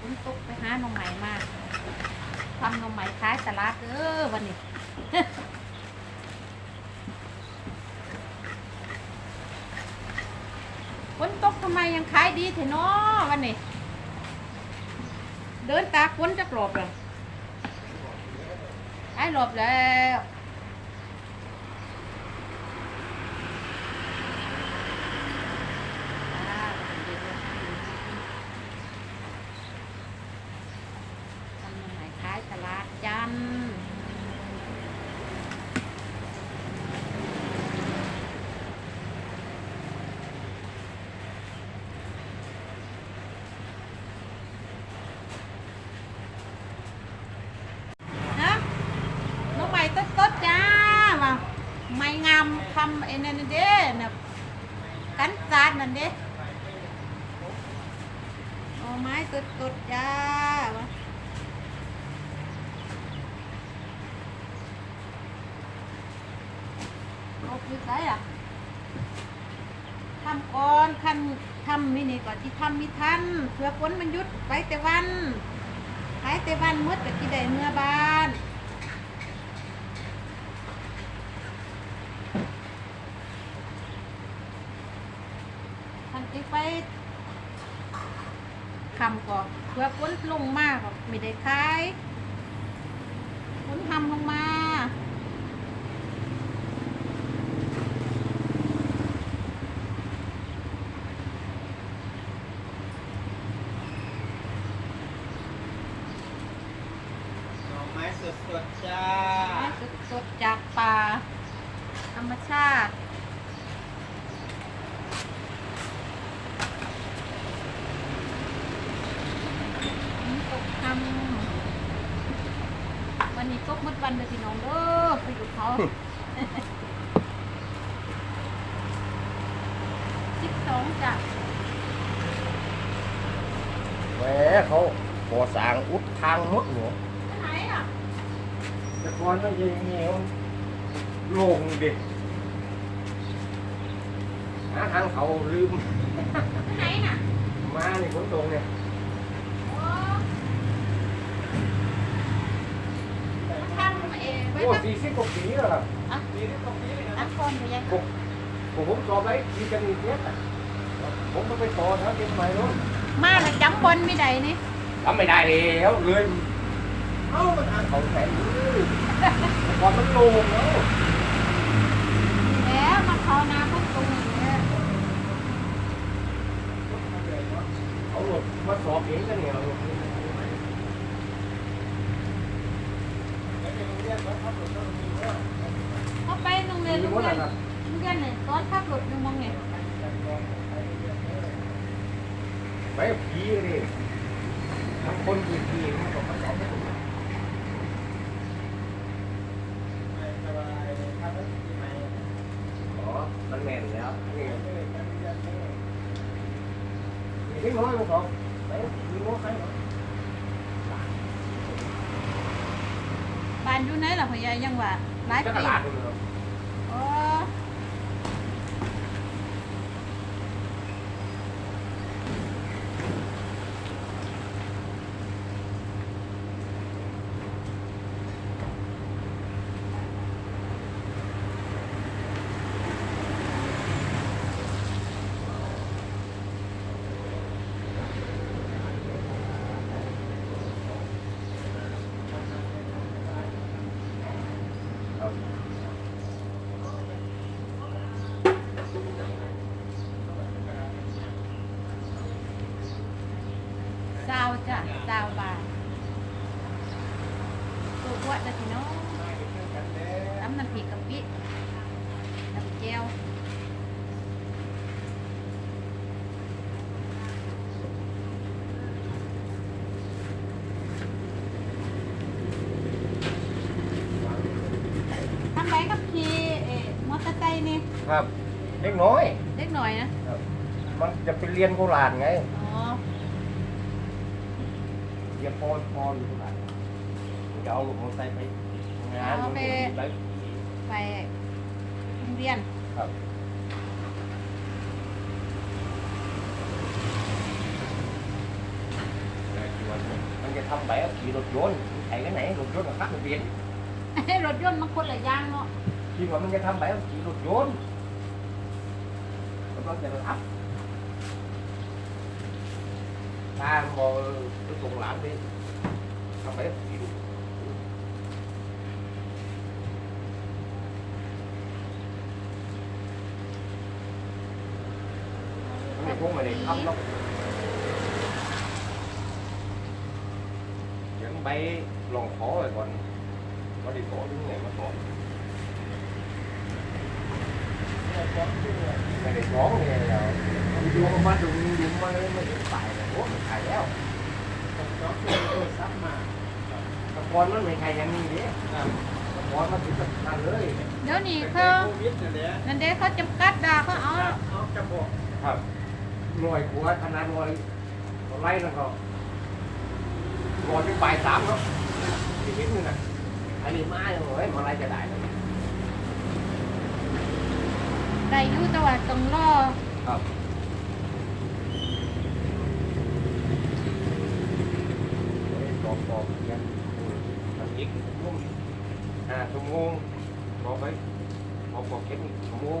ฝนตกไปหาหน่อไม้มาทำหน่อไม้ขายตลาดเด้อวันนี้ฝนตกทำไมยังขายดีเถอะเนาะวันนี้ เดินตากฝนจะกรอบเลยขายหลบแล้วอ่าทำยังไงขายตลาดจันทร์นะน้องใหม่ต๊ดๆจ้าว่าไม่งามคำ ไอ้นั่นเด้น่ะกันซาดนั่นเด้เอาไม้ต๊ดจ้าว่าเอาคือไสอะทำก่อนคันทำนี่นี่ก่อนที่ทำมีทันเพื่อฝนมันยุดไปแต่วันหายแต่วันมืดกับที่ได้เมื่อบาน ทำอีกไปคำก่อนเพื่อฝนลงมากก็ไม่ได้ขายฝนทำลงมาหน่อไม้สดๆจ้าสดสดๆจากป่า ธรรมชาติฝนตกทำ วันนี้ตกหมดวันเลยพี่น้องเด้อไปอยู่เขาสิบสองจ้ะแหมเขาก่อสร้างอุดทางหมดหัวไปไหนอะแต่ก่อนมันจะอย่างนี้มันโล่งดิหาทางเขาลืมไปไหนน่ะ มาในฝนตกเนี่ย โอ้มาทำเอง ไว้โอ้ทำสี่สิบกว่าปีแล้วล่ะอะดีที่ตรงนี้เลยนะอันก่อนไปยังผมผมสอบไว้ที่จะมีเนี้ยผมก็ไปต่อแถวเชียงใหม่นู้นมาแล้วจำบนไม่ได้นี่ทำไม่ได้แล้วเลยเอ้ามันทางเขาแข็งแต่ก่อนมันโล่งแล้วแล้วมาเขานาพุทตรงนี้เนี่ยเอาหมดมาสอบเองกันเนี่ยเอาเขาไปโรงเรียนโรงเรียนโรงเรียนเนี่ยตอนขับรถอยู่มองเนี่ยไปกับผีเลยทั้งคนผีผีมันก็มาสอบให้ผมอ๋อมันแน่นแล้วนี่นี่น้อยมันสองไปมีโม้ใครเหรอบ้านอยู่ไหนล่ะพ่อใหญ่ยังว่าหลายจะตปี ลาดเลยเหรอ อ๋อซาวจ้ะซาวบานตั วัดนะพี่น้องน้ำน้ำพริกกะปิน้ำเจียวทำไรกับขี่เอ่อมอเตอร์ไซค์นี่ครับเล็กน้อย เล็กหน่อยนะ มันจะไปเรียนโคราชไงอ๋อ เรียนปอนปออยู่โคราชมัน จะเอาลูกของไซไปทำงานเอาไป ไปไปโรงเรียนครับเนี่ยมันจะทำแบบขี่รถยนต์ไอ้กันไหนรถยนต์กับข้าวเรียนรถยนต์มันคนละอย่างเนาะคิดว่ามันจะทำแบบขี่รถยนต์แล้วก็จะรับตามองไปส่งหลานไปทำแบบขี่ พวกไม่ได้ทำหรอกยังใบลองขอไว้ก่อนก็ได้ขอถึงไหนมาขอไม่ได้ร้องเลยเราดูมาดูดูมาเลยไม่ได้ตายเลยโอ้มันตายแล้วผมก็คือโทรศัพท์มาตะกอนมันไม่ใช่อย่างนี้เนี่ยครับตะกอนมันติดกันเลยเดี๋ยวนี้เป็นเขาโควิดนั่นแหละนั่นเด้เขาจำกัดดาเขาเอาครับเอาจะบอกครับ หน่วยหัวขนาดหน่วยไล่แล้วก็รอจนบ่ายสามแล้วอีกนิดนึงนะอันนี้มาเลยมาไล่จะได้เลยได้อยู่แต่ว่าต้องรอครับสองสองเนี่ยทำอีกชั่วโมงห้าชั่วโมงรอไปรอพอเก็บอีกชั่วโมง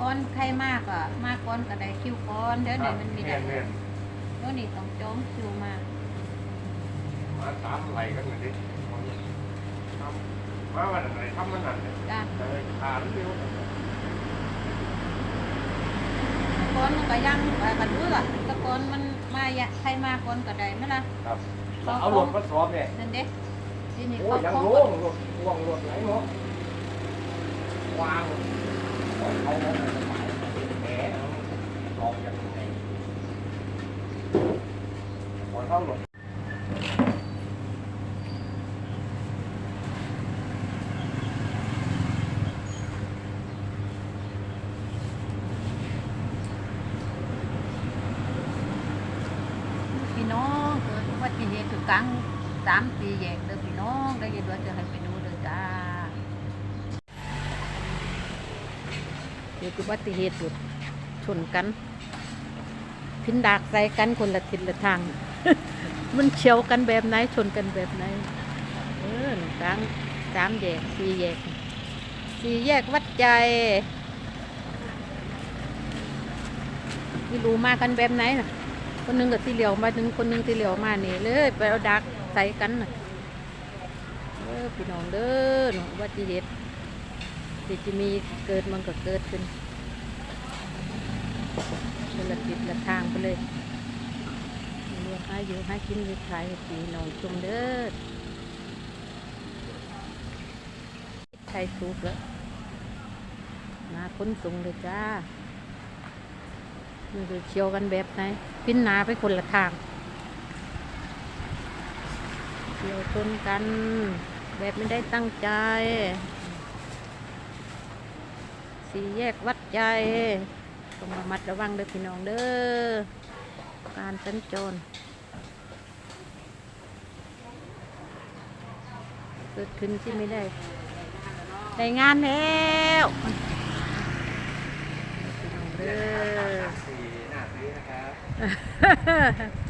ก่อนใครมากอะมากก่อนก็ได้คิวก่อนเดี๋ยวนี้มันมีได้แน่นเดี๋ยวนี้ต้องจองคิวมาๆมาตามไหลกันเหมือนดิทำมาวันไหนทำมันนั่นเลยจ้ะเลยขาดเร็วก่อนมันก็ยังเอ่อกันรู้ล่ะแต่ก่อนมันมาอยากใครมาก่อนก็ได้ไหมล่ะครับเอารถมาสอบเนี่ยนั่นเด้ทีนี้โอ้เขายังเขาโล่ก็งรถพ่วงรถไหนเนาะวาง พอเข้ารถพี่น้องเกิดอุบัติเหตุอยู่กลางสามสี่แยกเด้อพี่น้องได้ยินว่าจะให้ไปดูเด้อจ้า เกิดอุบัติเหตุชนกัน พินดากใส่กันคนละทิศละทาง มันเฉียวกันแบบไหนชนกันแบบไหน เออหนึ่งกลางสามแยกสี่แยกสี่แยกวัดใจไม่รู้มากันแบบไหนน่ะคนหนึงกับที่เหลียวมาถึงคนหนึงที่เหลียวมานี่เลยไปเอาดักใส่กันน่ะเออพี่น้องเด้อหนูอุบัติเหตุ ที่จะมีเกิดมันก็เกิดขึ้นคนละทิศละทางไปเลยเรื่องหาอยู่หากินอยู่ขายสีนองชมเด้อไทยสุกแล้วมาค้นส่งเลยจ้ามันจะเชียวกันแบบไหนพินนาไปคนละทางเชียวชนกัน แบบไม่ได้ตั้งใจ สี่แยกวัดใจต้องระมัดระวังเด้อพี่น้องเด้อ การสัญจรเกิดขึ้นที่ไม่ได้ ได้งานแล้วพี่น้องเด้อ สี่หน้าซื้อนะครับ